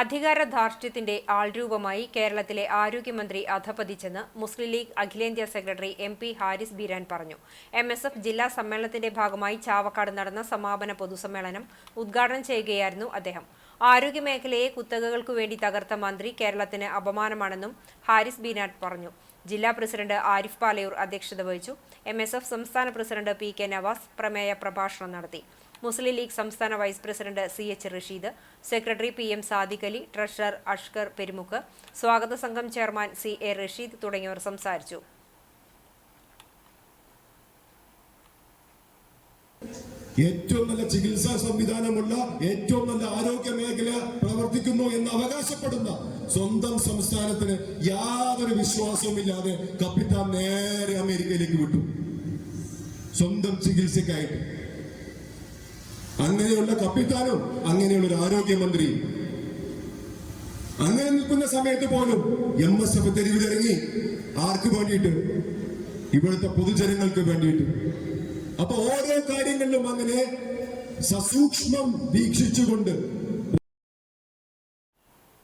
അധികാര ധാർഷ്ട്യത്തിന്റെ ആൾരൂപമായി കേരളത്തിലെ ആരോഗ്യമന്ത്രി അധപതിച്ചെന്ന് മുസ്ലിം ലീഗ് അഖിലേന്ത്യാ secretary M P Haris Beeran പറഞ്ഞു. എം എസ് എഫ് ജില്ലാ സമ്മേളനത്തിന്റെ ഭാഗമായി ചാവക്കാട് നടന്ന സമാപന പൊതുസമ്മേളനം ഉദ്ഘാടനം ചെയ്യുകയായിരുന്നു അദ്ദേഹം. ആരോഗ്യമേഖലയെ കുത്തകകൾക്കു വേണ്ടി തകർത്ത മന്ത്രി കേരളത്തിന് അപമാനമാണെന്നും ഹാരിസ് ബീനാട്ട് പറഞ്ഞു. ജില്ലാ പ്രസിഡന്റ് ആരിഫ് പാലയൂർ അധ്യക്ഷത വഹിച്ചു. എം എസ് എഫ് സംസ്ഥാന പ്രസിഡന്റ് പി കെ നവാസ് പ്രമേയ പ്രഭാഷണം നടത്തി. മുസ്ലിം ലീഗ് സംസ്ഥാന vice president C H Rasheed secretary P M Sadiq Ali treasurer Ashkar Perumukku സ്വാഗത സംഘം ചെയർമാൻ സി എ റഷീദ് തുടങ്ങിയവർ സംസാരിച്ചു. ഏറ്റവും നല്ല ചികിത്സാ സംവിധാനമുള്ള ഏറ്റവും നല്ല ആരോഗ്യ മേഖല പ്രവർത്തിക്കുന്നു എന്ന് അവകാശപ്പെടുന്ന സ്വന്തം സംസ്ഥാനത്തിന് യാതൊരു വിശ്വാസവുമില്ലാതെ കപ്പിത്താൻ നേരെ അമേരിക്കയിലേക്ക് വിട്ടു. സ്വന്തം ചികിത്സക്കായിട്ട് അങ്ങനെയുള്ള കപ്പിത്താനും അങ്ങനെയുള്ള ഒരു ആരോഗ്യമന്ത്രി അങ്ങനെ നിൽക്കുന്ന സമയത്ത് പോലും എം എസ് എഫ് തെരുവിലിറങ്ങി ആർക്ക് വേണ്ടിയിട്ട്? ഇവിടുത്തെ പൊതുജനങ്ങൾക്ക് വേണ്ടിയിട്ട്. അപ്പൊ ഓരോ കാര്യങ്ങളിലും അങ്ങനെ സസൂക്ഷ്മം വീക്ഷിച്ചുകൊണ്ട്